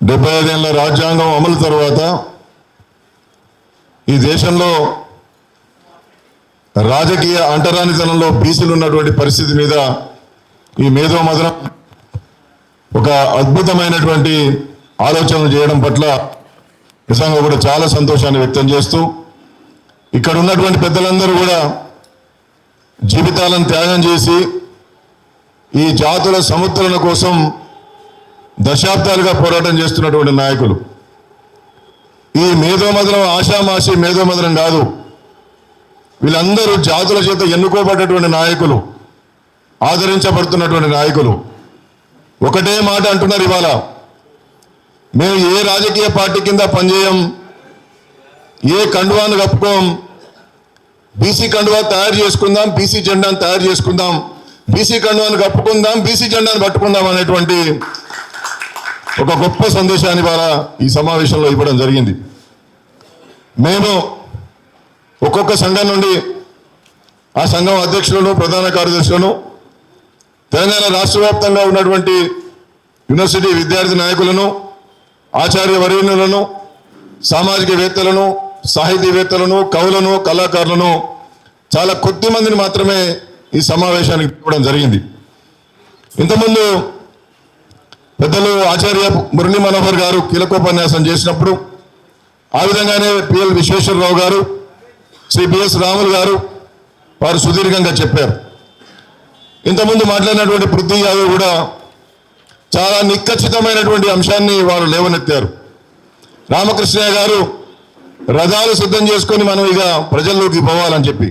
డెబ్బై ఐదేళ్ళ రాజ్యాంగం అమలు తర్వాత ఈ దేశంలో రాజకీయ అంటరానితనంలో బీసీలు ఉన్నటువంటి పరిస్థితి మీద ఈ మేధో మదనం ఒక అద్భుతమైనటువంటి ఆలోచనలు చేయడం పట్ల నిజంగా కూడా చాలా సంతోషాన్ని వ్యక్తం చేస్తూ ఇక్కడ ఉన్నటువంటి పెద్దలందరూ కూడా జీవితాలను త్యాగం చేసి ఈ జాతుల సముద్రణ కోసం దశాబ్దాలుగా పోరాటం చేస్తున్నటువంటి నాయకులు. ఈ మేధోమదనం ఆషామాషి మేధోమదనం కాదు. వీళ్ళందరూ జాతుల చేత ఎన్నుకోబడ్డటువంటి నాయకులు ఆదరించబడుతున్నటువంటి నాయకులు. ఒకటే మాట అంటున్నారు ఇవాళ. మేము ఏ రాజకీయ పార్టీ కింద పనిచేయం ఏ కండువాను కప్పుకోం బీసీ కండువా తయారు చేసుకుందాం బీసీ జెండాను తయారు చేసుకుందాం బీసీ కండువాను కప్పుకుందాం బీసీ జెండాను పట్టుకుందాం అనేటువంటి ఒక గొప్ప సందేశాన్ని ద్వారా ఈ సమావేశంలో ఇవ్వడం జరిగింది. మేము ఒక్కొక్క సంఘం నుండి ఆ సంఘం అధ్యక్షులను ప్రధాన కార్యదర్శులను తెలంగాణ రాష్ట్ర వ్యాప్తంగా ఉన్నటువంటి యూనివర్సిటీ విద్యార్థి నాయకులను ఆచార్య వర్యులను సామాజికవేత్తలను సాహితీవేత్తలను కవులను కళాకారులను చాలా కొద్ది మందిని మాత్రమే ఈ సమావేశానికి పిలవడం జరిగింది. ఇంతకుముందు పెద్దలు ఆచార్య మురళీ మనోహర్ గారు కీలకోపన్యాసం చేసినప్పుడు ఆ విధంగానే పిఎల్ విశ్వేశ్వరరావు గారు శ్రీ బిఎస్ రాములు గారు వారు సుదీర్ఘంగా చెప్పారు. ఇంతకుముందు మాట్లాడినటువంటి పృథ్వీ యాదవ్ కూడా చాలా నిక్కచ్చితమైనటువంటి అంశాన్ని వారు లేవనెత్తారు. రామకృష్ణయ్య గారు రథాలు సిద్ధం చేసుకొని మనం ఇక ప్రజల్లోకి పోవాలని చెప్పి.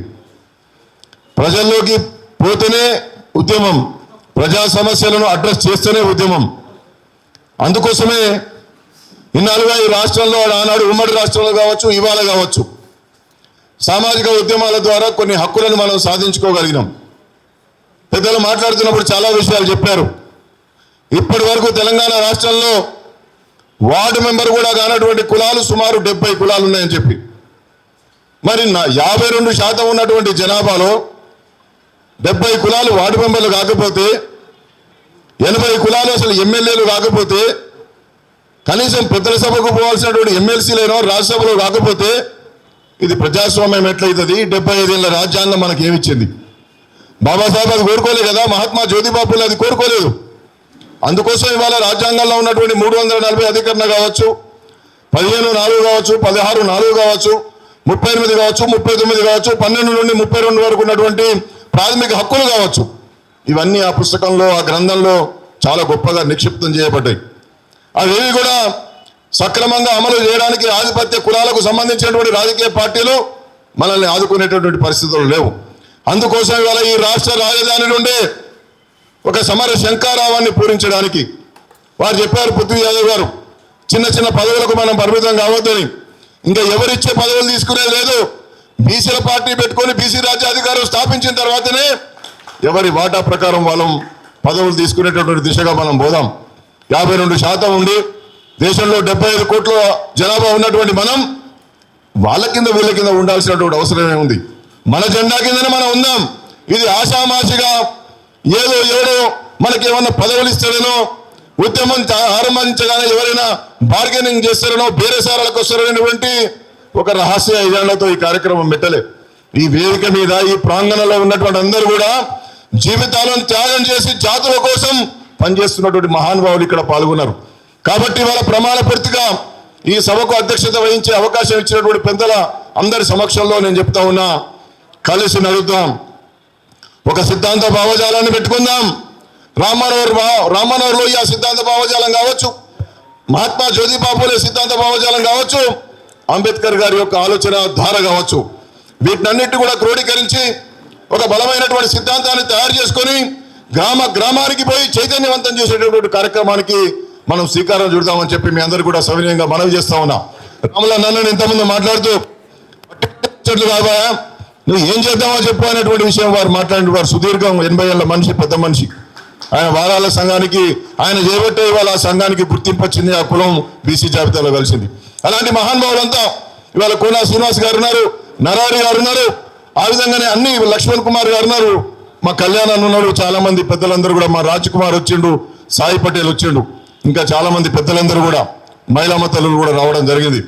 ప్రజల్లోకి పోతేనే ఉద్యమం ప్రజా సమస్యలను అడ్రస్ చేస్తేనే ఉద్యమం. అందుకోసమే ఇన్నాళ్ళుగా ఈ రాష్ట్రంలో ఆనాడు ఉమ్మడి రాష్ట్రంలో కావచ్చు ఇవాళ కావచ్చు సామాజిక ఉద్యమాల ద్వారా కొన్ని హక్కులను మనం సాధించుకోగలిగినాం. పెద్దలు మాట్లాడుతున్నప్పుడు చాలా విషయాలు చెప్పారు. ఇప్పటి వరకు తెలంగాణ రాష్ట్రంలో వార్డు మెంబర్ కూడా కానటువంటి కులాలు సుమారు డెబ్బై కులాలు ఉన్నాయని చెప్పి. మరి నా యాభై రెండు శాతం ఉన్నటువంటి జనాభాలో డెబ్బై కులాలు వార్డు మెంబర్లు కాకపోతే ఎనభై కులాలు అసలు ఎమ్మెల్యేలు రాకపోతే కనీసం పెద్దల సభకు పోవాల్సినటువంటి ఎమ్మెల్సీలేనో రాజ్యసభలో రాకపోతే ఇది ప్రజాస్వామ్యం ఎట్లయితుంది? డెబ్బై ఐదేళ్ళ రాజ్యాంగం మనకి ఏమిచ్చింది? బాబాసాహెబ్ అది కోరుకోలేదు కదా మహాత్మా జ్యోతిబాబులు అది కోరుకోలేదు. అందుకోసం ఇవాళ రాజ్యాంగంలో ఉన్నటువంటి మూడు వందల నలభై అధికరణ కావచ్చు పదిహేను నాలుగు కావచ్చు పదహారు నాలుగు కావచ్చు ముప్పై ఎనిమిది కావచ్చు ముప్పై తొమ్మిది కావచ్చు పన్నెండు నుండి ముప్పై రెండు వరకు ఉన్నటువంటి ప్రాథమిక హక్కులు కావచ్చు. ఇవన్నీ ఆ పుస్తకంలో ఆ గ్రంథంలో చాలా గొప్పగా నిక్షిప్తం చేయబడ్డాయి. అవేవి కూడా సక్రమంగా అమలు చేయడానికి ఆధిపత్య కులాలకు సంబంధించినటువంటి రాజకీయ పార్టీలు మనల్ని ఆదుకునేటటువంటి పరిస్థితులు లేవు. అందుకోసం ఇవాళ ఈ రాష్ట్ర రాజధాని నుండి ఒక సమర శంకారావాన్ని పూరించడానికి వారు చెప్పారు పృథ్వీ యాదవ్ గారు చిన్న చిన్న పదవులకు మనం పరిమితం కావద్దని. ఇంకా ఎవరిచ్చే పదవులు తీసుకునేది లేదు. బీసీల పార్టీ పెట్టుకొని బీసీ రాజ్యాధికారం స్థాపించిన తర్వాతనే ఎవరి వాటా ప్రకారం వాళ్ళం పదవులు తీసుకునేటటువంటి దిశగా మనం పోదాం. యాభై రెండు శాతం ఉండి దేశంలో డెబ్బై ఐదు కోట్ల జనాభా ఉన్నటువంటి మనం వాళ్ళ కింద వీళ్ళ కింద ఉండాల్సినటువంటి అవసరమే ఉంది? మన జెండా కిందనే మనం ఉందాం. ఇది ఆషామాషిగా ఏదో ఏదో మనకి ఏమన్నా పదవులు ఇస్తాడనో ఉద్యమం ఆరంభించగానే ఎవరైనా బార్గెనింగ్ చేస్తారనో బేరేసారాలకు వస్తారనేటువంటి ఒక రహస్య ఎజెండాతో ఈ కార్యక్రమం పెట్టలే ఈ వేదిక మీద ఈ ప్రాంగణంలో ఉన్నటువంటి అందరూ కూడా జీవితాలను త్యాగం చేసి జాతుల కోసం పనిచేస్తున్నటువంటి మహానుభావులు ఇక్కడ పాల్గొన్నారు. కాబట్టి వాళ్ళ ప్రమాణ పూర్తిగా ఈ సభకు అధ్యక్షత వహించే అవకాశం ఇచ్చినటువంటి పెద్దల అందరి సమక్షంలో నేను చెప్తా ఉన్నా కలిసి నడుద్దాం. ఒక సిద్ధాంత భావజాలాన్ని పెట్టుకుందాం. రామనోర్ రామనోర్లో ఈ సిద్ధాంత భావజాలం కావచ్చు మహాత్మా జ్యోతిబాబులే సిద్ధాంత భావజాలం కావచ్చు అంబేద్కర్ గారి యొక్క ఆలోచన ధార కావచ్చు. వీటినన్నిటి కూడా క్రోడీకరించి ఒక బలమైనటువంటి సిద్ధాంతాన్ని తయారు చేసుకొని గ్రామ గ్రామానికి పోయి చైతన్యవంతం చేసేటటువంటి కార్యక్రమానికి మనం శ్రీకారం చుడతామని చెప్పి మీ అందరూ కూడా సవినయంగా మనవి చేస్తా ఉన్నా. రాముల నన్ను ఇంతకుముందు మాట్లాడుతూ చెట్లు కాబా నువ్వు ఏం చేద్దామో చెప్పు అనేటువంటి విషయం వారు మాట్లాడిన వారు సుదీర్ఘం ఎనభై ఏళ్ళ మనిషి పెద్ద మనిషి. ఆయన వారాల సంఘానికి ఆయన చేపట్టే ఇవాళ ఆ సంఘానికి గుర్తింపు వచ్చింది ఆ కులం బీసీ జాబితాలో కలిసింది. అలాంటి మహానుభావులంతా ఇవాళ కోనా శ్రీనివాస్ గారు ఉన్నారు నరారి గారు ఉన్నారు. ఆ విధంగానే అన్ని లక్ష్మణ్ కుమార్ గారు ఉన్నారు. మా కళ్యాణ్ అన్న ఉన్నారు చాలా మంది పెద్దలందరూ కూడా మా రాజ్ కుమార్ వచ్చిండు సాయి పటేల్ వచ్చిండు. ఇంకా చాలా మంది పెద్దలందరూ కూడా మహిళా తల్లులు కూడా రావడం జరిగింది.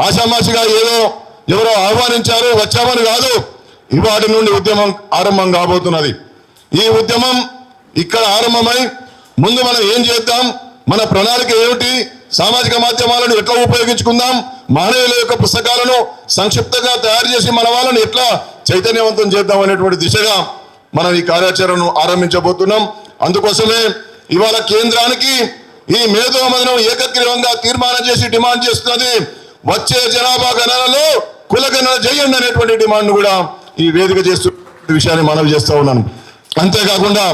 ఆషామాషిగా ఏదో ఎవరో ఆహ్వానించారు వచ్చామని కాదు. ఇవాటి నుండి ఉద్యమం ఆరంభం కాబోతున్నది. ఈ ఉద్యమం ఇక్కడ ఆరంభమై ముందు మనం ఏం చేద్దాం? మన ప్రణాళిక ఏమిటి? సామాజిక మాధ్యమాలను ఎట్లా ఉపయోగించుకుందాం? మానవుల యొక్క పుస్తకాలను సంక్షిప్తంగా తయారు చేసి మన వాళ్ళని ఎట్లా చైతన్యవంతం చేద్దాం అనేటువంటి దిశగా మనం ఈ కార్యాచరణను ఆరంభించబోతున్నాం. అందుకోసమే ఇవాళ కేంద్రానికి ఈ మేధో మదనం ఏకగ్రీవంగా తీర్మానం చేసి డిమాండ్ చేస్తున్నది. వచ్చే జనాభా గణనలో కుల గణన చేయండి అనేటువంటి డిమాండ్ కూడా ఈ వేదిక చేస్తున్న విషయాన్ని మనవి చేస్తూ ఉన్నాను. అంతేకాకుండా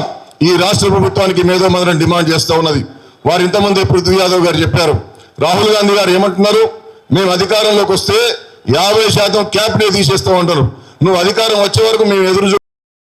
ఈ రాష్ట్ర ప్రభుత్వానికి మేధో మదనం డిమాండ్ చేస్తూ ఉన్నది. వారు ఇంతమంది పృథ్వీ యాదవ్ గారు చెప్పారు. రాహుల్ గాంధీ గారు ఏమంటున్నారు? మేము అధికారంలోకి వస్తే యాభై శాతం క్యాపిటల్ తీసేస్తూ ఉంటారు నువ్వు అధికారం వచ్చే వరకు మేము ఎదురు